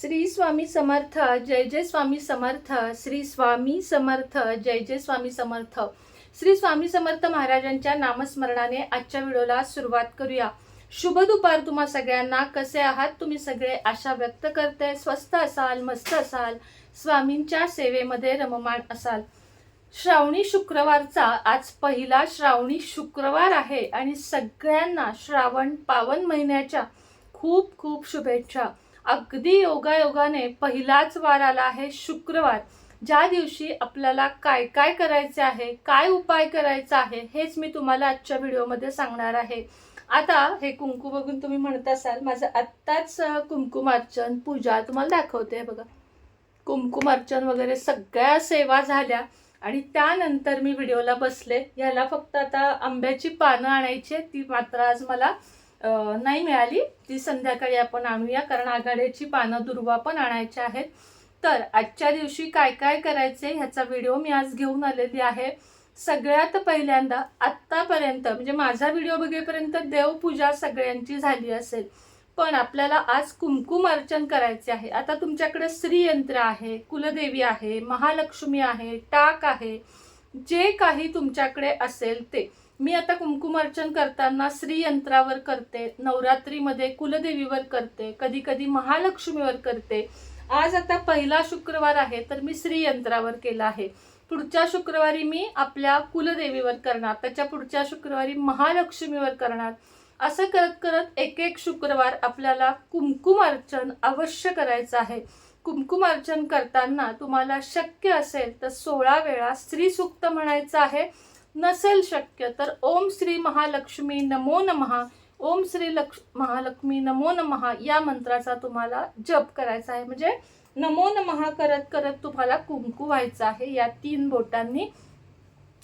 श्री स्वामी समर्थ जय जय स्वामी समर्थ श्री स्वामी समर्थ जय जय स्वामी समर्थ. श्री स्वामी समर्थ महाराजांच्या नामस्मरणाने आजच्या व्हिडिओला सुरुवात करूया. शुभ दुपार तुम्हा सगळ्यांना. कसे आहात तुम्ही सगळे? आशा व्यक्त करते. स्वस्त असाल मस्त असाल स्वामींच्या सेवेमध्ये रममाण असाल. श्रावणी शुक्रवारचा आज पहिला श्रावणी शुक्रवार आहे आणि सगळ्यांना श्रावण पावन महिन्याच्या खूप खूप शुभेच्छा. अगदी योगायोगाने पहिलाच वार आला आहे शुक्रवार. ज्या दिवशी आपल्याला काय काय करायचे आहे काय उपाय करायचा आहे हेच मी तुम्हाला आजच्या व्हिडिओमध्ये सांगणार आहे. आता हे कुंकू बघून तुम्ही म्हणत असाल माझं आत्ताच कुंकुमार्चन पूजा तुम्हाला दाखवते बघा. कुंकुमार्चन वगैरे सगळ्या सेवा झाल्या आणि त्यानंतर मी व्हिडिओला बसले. ह्याला फक्त आता आंब्याची पानं आणायची आहेत. ती मात्र आज मला नाही मिळाली. ती संध्याकाळी आपण आणूया कारण आघाड्याची पानं दुर्वा पण आणायच्या आहेत. तर आजच्या दिवशी काय काय करायचे ह्याचा व्हिडिओ मी आज घेऊन आलेली आहे. सगळ्यात पहिल्यांदा आत्तापर्यंत म्हणजे माझा व्हिडिओ बघेपर्यंत देवपूजा सगळ्यांची झाली असेल. पण आपल्याला आज कुमकुम अर्चन करायचे आहे. आता तुमच्याकडे श्रीयंत्र आहे कुलदेवी आहे महालक्ष्मी आहे टाक आहे. जे काही तुमच्याकडे असेल ते. मी आता कुंकुम अर्चन करताना श्रीयंत्रावर करते नवरात्रीमध्ये कुलदेवीवर करते कधी कधी महालक्ष्मीवर करते. आज आता पहिला शुक्रवार आहे तर मी श्रीयंत्रावर केला आहे. पुढच्या शुक्रवारी मी आपल्या कुलदेवीवर करणार त्याच्या पुढच्या शुक्रवारी महालक्ष्मीवर करणार. असं करत करत एक एक शुक्रवार आपल्याला कुंकुम अर्चन अवश्य करायचं आहे. कुंकुम अर्चन करताना तुम्हाला शक्य असेल तर सोळा वेळा स्त्री सुक्त म्हणायचं आहे. नसेल शक्य तर ओम श्री महालक्ष्मी नमो नमहा. ओम श्री लक्ष महालक्ष्मी नमो नमहा या मंत्राचा तुम्हाला जप करायचा आहे. म्हणजे नमो नमः करत करत तुम्हाला कुंकू व्हायचं आहे. या तीन बोटांनी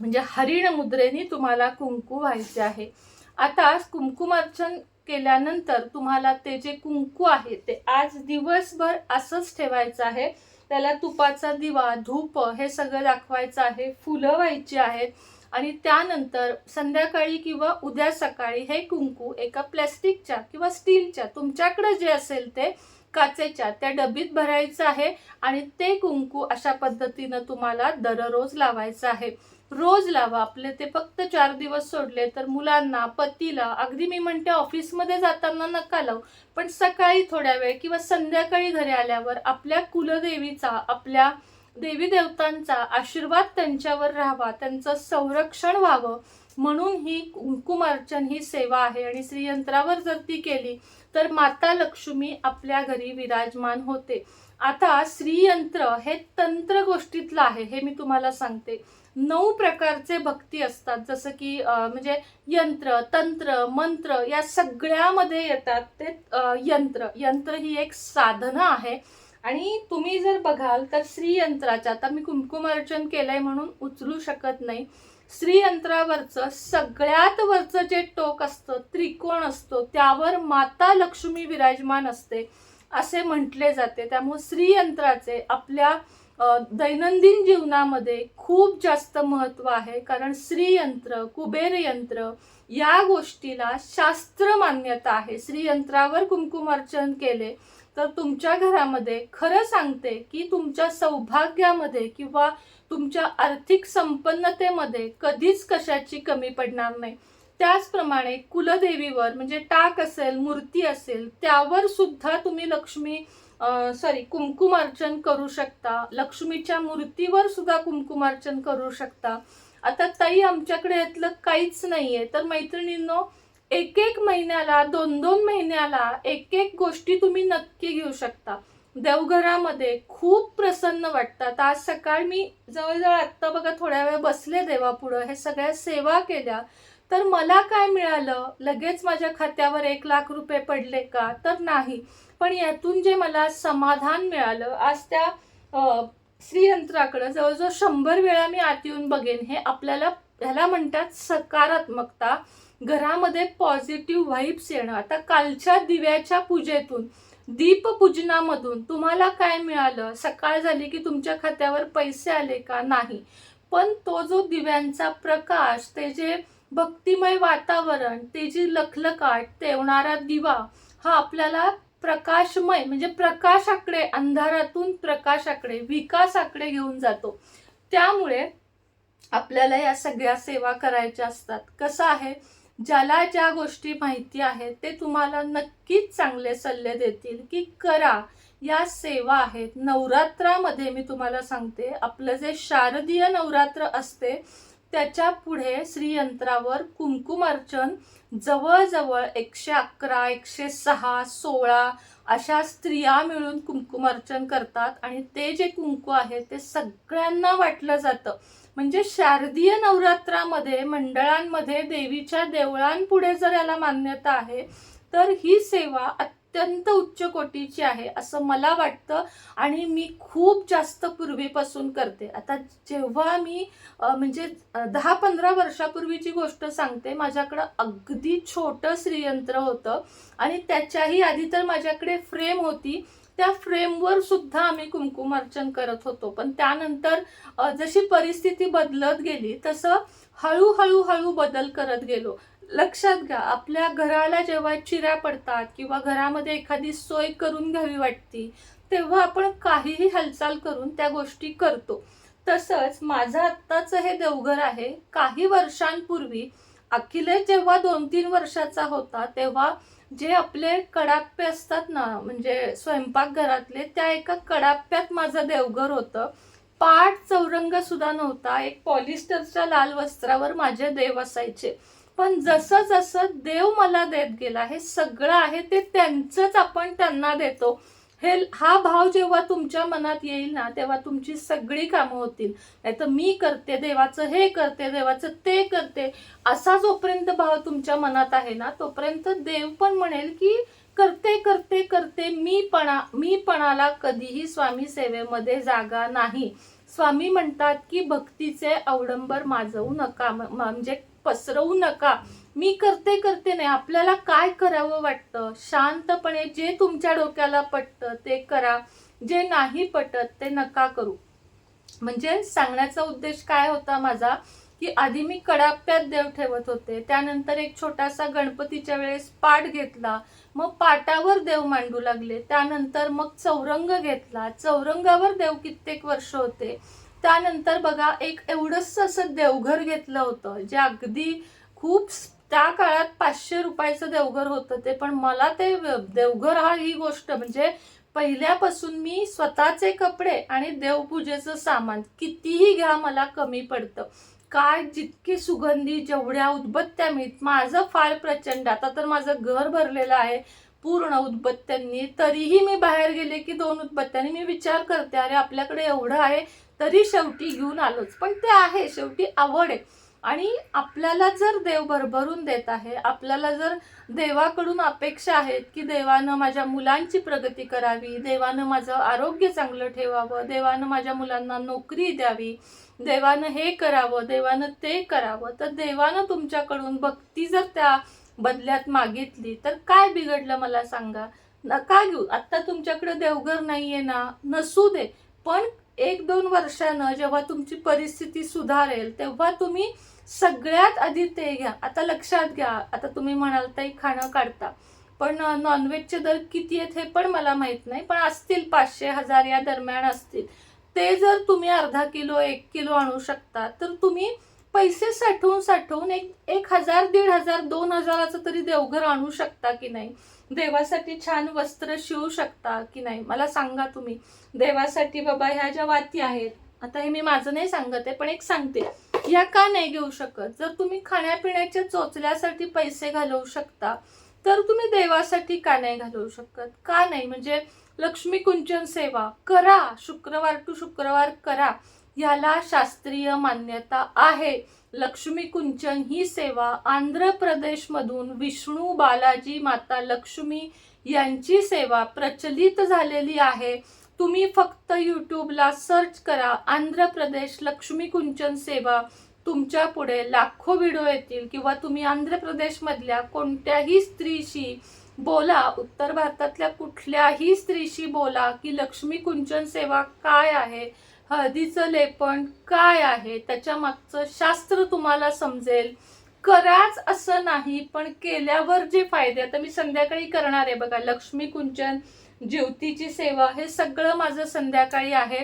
म्हणजे हरिण मुद्रेने तुम्हाला कुंकू व्हायचे आहे. आता कुंकुमार्चन केल्यानंतर तुम्हाला ते जे कुंकू आहे ते आज दिवसभर असंच ठेवायचं आहे. त्याला तुपाचा दिवा धूप हे सगळं दाखवायचं आहे. फुलं व्हायची आहेत. आणि त्यानंतर संध्याकाळी किंवा उद्या सकाळी हे कुंकू एका प्लॅस्टिकच्या किंवा स्टीलच्या तुमच्याकडे जे असेल ते काचेच्या त्या डबीत भरायचं आहे आणि ते कुंकू अशा पद्धतीनं तुम्हाला दररोज लावायचं आहे. रोज लावा आपले ते फक्त चार दिवस सोडले तर मुलांना पतीला अगदी मी म्हणते ऑफिसमध्ये जाताना नका लावू पण सकाळी थोड्या वेळ किंवा संध्याकाळी घरी आल्यावर आपल्या कुलदेवीचा आपल्या देवी देवतांचा आशीर्वाद त्यांच्यावर राहावा त्यांचं संरक्षण व्हावं म्हणून ही कुंकुमार्चन ही सेवा आहे. आणि श्रीयंत्रावर जर ती केली तर माता लक्ष्मी आपल्या घरी विराजमान होते. आता श्रीयंत्र हे तंत्र गोष्टीतलं आहे हे मी तुम्हाला सांगते. नऊ प्रकारचे भक्ती असतात जसं की म्हणजे यंत्र तंत्र मंत्र या सगळ्यामध्ये येतात ते यंत्र. यंत्र ही एक साधनं आहे. आणि तुम्ही जर बघाल तर श्रीयंत्राच्या आता मी कुंकुमार्चन केलंय म्हणून उचलू शकत नाही. श्रीयंत्रावरचं सगळ्यात वरचं जे टोक असतं त्रिकोण असतो त्यावर माता लक्ष्मी विराजमान असते असे म्हटले जाते. त्यामुळे श्रीयंत्राचे आपल्या दैनंदिन जीवनामध्ये खूप जास्त महत्त्व आहे. कारण श्रीयंत्र कुबेर यंत्र या गोष्टीला शास्त्र मान्यता आहे. श्रीयंत्रावर कुंकुमार्चन केले तर तुमच्या घरामध्ये खरं सांगते की तुमच्या सौभाग्यामध्ये किंवा तुमच्या आर्थिक संपन्नतेमध्ये कधीच कशाची कमी पडणार नाही. त्याचप्रमाणे कुलदेवीवर म्हणजे टाक असेल मूर्ती असेल त्यावर सुद्धा तुम्ही लक्ष्मी सॉरी कुंकुमार्चन करू शकता. लक्ष्मीच्या मूर्तीवर सुद्धा कुंकुमार्चन करू शकता. आता ताई आमच्याकडे यातलं काहीच नाहीये. तर मैत्रिणींनो एक एक महिन्याला दोन दोन महिन्याला एक एक गोष्टी तुम्ही नक्की घेऊ शकता. देवघरामध्ये खूप प्रसन्न वाटतात. आज सकाळ मी जवळजवळ आत्ता बघा थोड्या वेळ बसले देवापुढं हे सगळ्या सेवा केल्या. तर मला काय मिळालं? लगेच माझ्या खात्यावर एक लाख रुपये पडले का? तर नाही. पण यातून जे मला समाधान मिळालं आज त्या श्रीयंत्राकडं जवळजवळ शंभर वेळा मी आत येऊन बघेन. हे आपल्याला ह्याला म्हणतात सकारात्मकता. घरामध्ये पॉझिटिव्ह व्हाईब्स येणं. आता कालच्या दिव्याच्या पूजेतून दीपपूजनामधून तुम्हाला काय मिळालं? सकाळ झाली की तुमच्या खात्यावर पैसे आले का? नाही. पण तो जो दिव्यांचा प्रकाश ते जे भक्तिमय वातावरण ते जी लखलकाट तेवणारा दिवा हा आपल्याला प्रकाशमय म्हणजे प्रकाशाकडे अंधारातून प्रकाशाकडे विकासाकडे घेऊन जातो. त्यामुळे आपल्याला या सगळ्या सेवा करायच्या असतात. कसं आहे? ज्याला ज्या गोष्टी माहिती आहेत ते तुम्हाला नक्कीच चांगले सल्ले देतील की करा. या सेवा आहेत. नवरात्रामध्ये मी तुम्हाला सांगते आपलं जे शारदीय नवरात्र असते त्याच्या पुढे श्रीयंत्रावर कुंकुमार्चन जवळजवळ एकशे अकरा एकशे सहा सोळा अशा स्त्रिया मिळून कुंकुमार्चन करतात. आणि ते जे कुंकू आहे ते सगळ्यांना वाटलं जातं. म्हणजे शारदीय नवरात्रामध्ये मंडळांमध्ये देवीच्या देवळांपुढे जर याला मान्यता आहे तर ही सेवा अत्यंत उच्च कोटीची आहे असं मला वाटतं. आणि मी खूप जास्त पूर्वीपासून करते. आता जेव्हा मी म्हणजे दहा पंधरा वर्षापूर्वीची गोष्ट सांगते माझ्याकडं अगदी छोटं श्रीयंत्र होतं. आणि त्याच्याही आधी तर माझ्याकडे फ्रेम होती. त्या फ्रेमवर सुद्धा आम्ही कुंकुमार्चन करत होतो. पण त्यानंतर जशी परिस्थिती बदलत गेली तसं हळूहळू हळू बदल करत गेलो. लक्षात घ्या आपल्या घराला जेव्हा चिऱ्या पडतात किंवा घरामध्ये एखादी सोय करून घ्यावी वाटती तेव्हा आपण काहीही हालचाल करून त्या गोष्टी करतो. तसंच माझं आत्ताचं हे देवघर आहे. काही वर्षांपूर्वी अखिलेश जेव्हा दोन तीन वर्षाचा होता तेव्हा जे आपले कडाप्पे असतात ना म्हणजे स्वयंपाकघरातले त्या एका कडाप्प्यात माझं देवघर होतं. पाठ चौरंग सुद्धा नव्हता. एक पॉलिस्टरच्या लाल वस्त्रावर माझे देव असायचे. पण जसं जसं देव मला देत गेला हे सगळं आहे ते त्यांचंच आपण त्यांना देतो. हे हा भाव जेव्हा तुमच्या मनात येईल ना तेव्हा तुमची सगळी कामं होतील. नाही तर मी करते देवाचं हे करते देवाचं ते करते. असा जोपर्यंत भाव तुमच्या मनात आहे ना तोपर्यंत देव पण म्हणेल की करते करते करते मीपणा मीपणाला कधीही स्वामी सेवेमध्ये जागा नाही. स्वामी म्हणतात की भक्तीचे अवडंबर माजवू नका म- म्हणजे पसरवू नका. मी करते करते नाही आपल्याला काय करावं वाटतं? शांतपणे जे तुमच्या डोक्याला पटतं ते करा. जे नाही पटत ते नका करू. म्हणजे सांगण्याचा उद्देश काय होता माझा? की आधी मी कडाप्यात देव ठेवत होते. त्यानंतर एक छोटासा गणपतीच्या वेळेस पाठ घेतला. मग पाटावर देव मांडू लागले. त्यानंतर मग चौरंग घेतला. चौरंगावर देव कित्येक वर्ष होते. त्यानंतर बघा एक एवढंच असं देवघर घेतलं होतं जे अगदी खूप त्या काळात पाचशे रुपयाचं देवघर होतं ते पण मला ते देवघर हा ही गोष्ट म्हणजे पहिल्यापासून मी स्वतःचे कपडे आणि देवपूजेचं सामान कितीही घ्या मला कमी पडतं. काय जितकी सुगंधी जेवढ्या उदबत्त्या मिळत माझं फार प्रचंड. आता तर माझं घर भरलेलं आहे पूर्ण उदबत्त्यांनी. तरीही मी बाहेर गेले की दोन उदबत्त्यांनी मी विचार करते अरे आपल्याकडे एवढं आहे तरी शेवटी घेऊन आलोच. पण ते आहे शेवटी आवड आहे. आणि आपल्याला जर देव भरभरून देत आहे आपल्याला जर देवाकडून अपेक्षा आहेत की देवानं माझ्या मुलांची प्रगती करावी देवानं माझं आरोग्य चांगलं ठेवावं देवानं माझ्या मुलांना नोकरी द्यावी देवानं हे करावं देवानं ते करावं तर देवानं तुमच्याकडून भक्ती जर त्या बदल्यात मागितली तर काय बिघडलं मला सांगा? नका घेऊ. आत्ता तुमच्याकडे देवघर नाही आहे ना नसू दे. पण एक दोन वर्षानं जेव्हा तुमची परिस्थिती सुधारेल तेव्हा तुम्ही सगळ्यात आधी ते घ्या. आता लक्षात घ्या. आता तुम्ही म्हणाल ताई खाणं काढता. पण नॉनव्हेजचे दर किती आहेत हे पण मला माहीत नाही. पण असतील पाचशे हजार या दरम्यान असतील. ते जर तुम्ही अर्धा किलो एक किलो आणू शकता तर तुम्ही पैसे साठवून साठवून एक एक हजार दीड हजार दोन हजाराचं तरी देवघर आणू शकता की नाही? देवासाठी छान वस्त्र शिवू शकता की नाही? मला सांगा तुम्ही. देवासाठी बाबा ह्या ज्या वाती आहेत आता हे मी माझं नाही सांगत आहे पण एक सांगते. ह्या का नाही घेऊ शकत? जर तुम्ही खाण्यापिण्याच्या चोचल्यासाठी पैसे घालवू शकता तर तुम्ही देवासाठी का नाही घालवू शकत? का नाही? म्हणजे लक्ष्मी कुंचन सेवा करा शुक्रवार टू शुक्रवार करा. याला शास्त्रीय मान्यता आहे. लक्ष्मी कुंचन ही सेवा आंध्र प्रदेशमधून विष्णू बालाजी माता लक्ष्मी यांची सेवा प्रचलित झालेली आहे. तुम्ही फक्त यूट्यूबला सर्च करा आंध्र प्रदेश लक्ष्मी कुंचन सेवा. तुमच्यापुढे लाखो व्हिडिओ येतील किंवा तुम्ही आंध्र प्रदेशमधल्या कोणत्याही स्त्रीशी बोला. उत्तर भारतातल्या कुठल्याही स्त्रीशी बोला की लक्ष्मी कुंचन सेवा काय आहे? हळदीचं लेपण काय आहे? त्याच्या मागचं शास्त्र तुम्हाला समजेल. कराच असं नाही पण केल्यावर जे फायदे आता मी संध्याकाळी करणार आहे बघा. लक्ष्मी कुंचन ज्योतीची सेवा हे सगळं माझं संध्याकाळी आहे.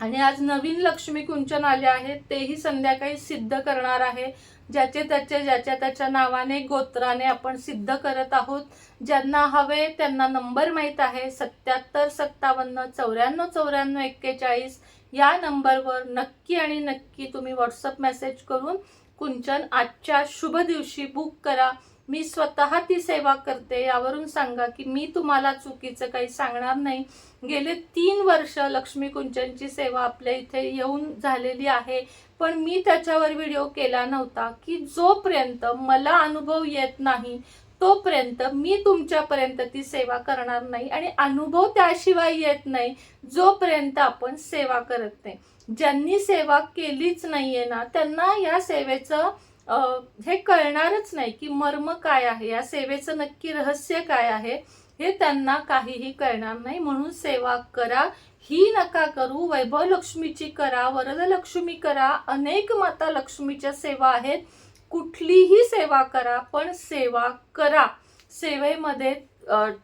आणि आज नवीन लक्ष्मी कुंचन आले आहेत तेही संध्याकाळी सिद्ध करणार आहे. ज्याचे त्याचे ज्याच्या त्याच्या नावाने गोत्राने आपण सिद्ध करत आहोत. ज्यांना हवे त्यांना नंबर माहीत आहे. सत्याहत्तर सत्तावन्न चौऱ्याण्णव चौऱ्याण्णव एक्केचाळीस या नंबरवर नक्की आणि नक्की तुम्ही व्हॉट्सअप मेसेज करून कुंचन आजच्या शुभ दिवशी बुक करा. मी स्वतः ती सेवा करते यावरून सांगा की मी तुम्हाला चुकीचं काही सांगणार नाही. गेले तीन वर्ष लक्ष्मी कुंचनची सेवा आपल्या इथे येऊन झालेली आहे पण मी त्याच्यावर व्हिडिओ केला नव्हता की जोपर्यंत मला अनुभव येत नाही तोपर्यंत मी तुमच्यापर्यंत ती सेवा करणार नाही आणि अनुभव त्याशिवाय येत नाही जोपर्यंत आपण सेवा करत नाही. ज्यांनी सेवा केलीच नाहीये ना त्यांना या सेवेचं हे कळणारच नाही की मर्म काय आहे या सेवेचं नक्की रहस्य काय आहे हे त्यांना काहीही कळणार नाही. म्हणून सेवा करा ही नका करू. वैभव लक्ष्मीची करा वरदलक्ष्मी करा. अनेक माता लक्ष्मीच्या सेवा आहेत. कुठलीही सेवा करा पण सेवा करा. सेवेमध्ये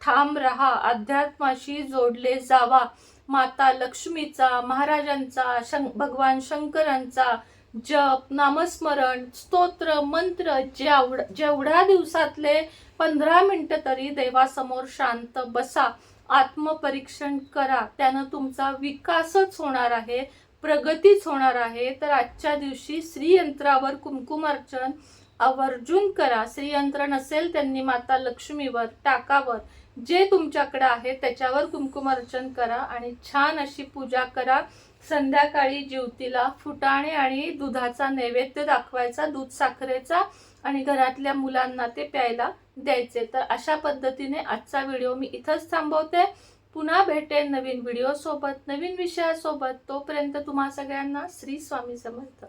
ठाम राहा अध्यात्माशी जोडले जावा. माता लक्ष्मीचा महाराजांचा शं भगवान शंकरांचा जप नामस्मरण स्तोत्र मंत्र जेवढ जेवढ्या दिवसातले पंधरा मिनटं तरी देवासमोर शांत बसा आत्मपरीक्षण करा. त्यानं तुमचा विकासच होणार आहे प्रगतीच होणार आहे. तर आजच्या दिवशी श्रीयंत्रावर कुंकुमार्चन आवर्जून करा. श्रीयंत्र नसेल त्यांनी माता लक्ष्मीवर टाकावर जे तुमच्याकडे आहे त्याच्यावर कुंकुमार्चन करा आणि छान अशी पूजा करा. संध्याकाळी ज्योतीला फुटाणे आणि दुधाचा नैवेद्य दाखवायचा दूध साखरेचा आणि घरातल्या मुलांना ते प्यायला द्यायचे. तर अशा पद्धतीने आजचा व्हिडिओ मी इथंच थांबवते. पुन्हा भेटेन नवीन व्हिडिओसोबत नवीन विषयासोबत. तोपर्यंत तुम्हा सगळ्यांना श्री स्वामी समर्थ.